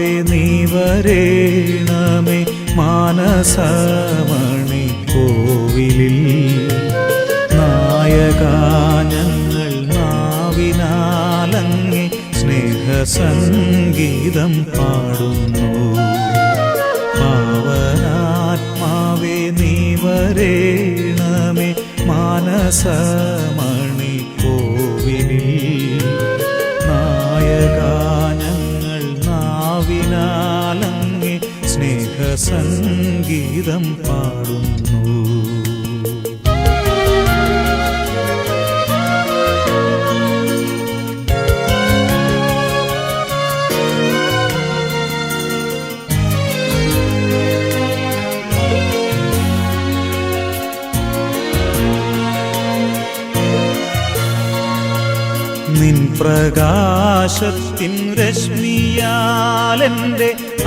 പാവനാത്മാവേ നീ വരേണമേ മാനസമണി കോവിലിൽ. നായകാനങ്ങൾ നാവിനാലങ്ങി സ്നേഹസംഗീതം പാടുന്നു. പാവനാത്മാവേ നീ വരേണമേ മാനസമണി സ്നേഹസംഗീതം പാടുന്നു. നിൻ പ്രകാശത്തിൻ രശ്മിയാലെന്റെ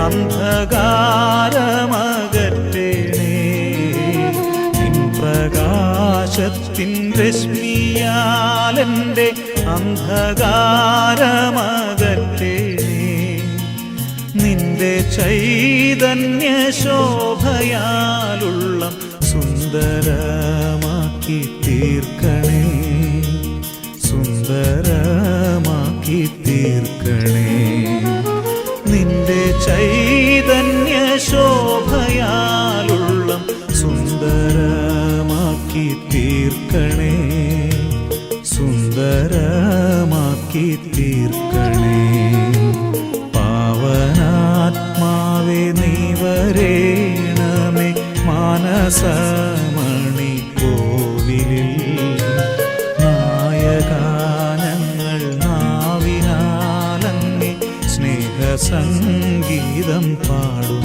അന്ധകാരമകറ്റേണേ പ്രകാശത്തിൻ രശ്മിയാലെന്റെ അന്ധകാരമകറ്റേണേ നിന്റെ ചൈതന്യ ശോഭയാലുള്ള സുന്ദരമാക്കി തീർക്കണേ. സുന്ദരമാക്കി തീർക്കണേ പാവനാത്മാവേ നീ വരേണമേ. മാനസമണി പാടുന്നു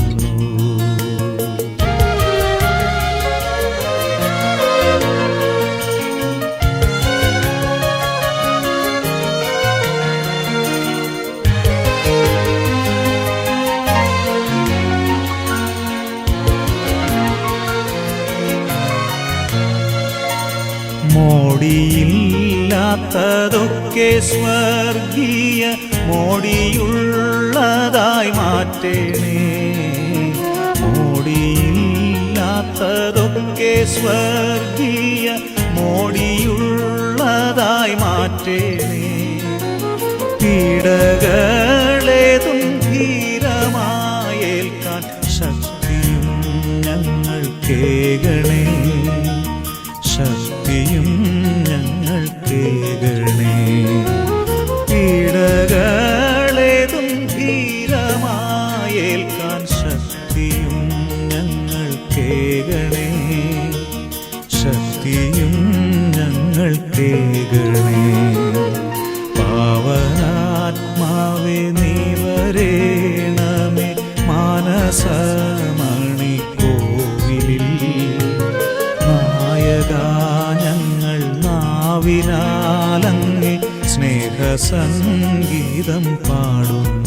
മോടിയില്ലാത്തതൊക്കെ സ്വർഗീയ മോടിയുള്ളതായി മാറ്റേണേ. മോടിയില്ലാത്തതൊക്കെ സ്വർഗീയ മോടിയുള്ളതായി മാറ്റേണേ. പീഡകളേതും ശക്തിയും ഞങ്ങൾ കേകണേ പീഡകളേതും ധീരമായേൽക്കാൻ ശക്തിയും ഞങ്ങൾ കേകണേ ശക്തിയും ഞങ്ങൾ കേകണേ പാവനാത്മാവേ നീ വരേണമേ. മാനസമണി നാവിനാലങ്ങി സ്നേഹസംഗീതം പാടുന്നു.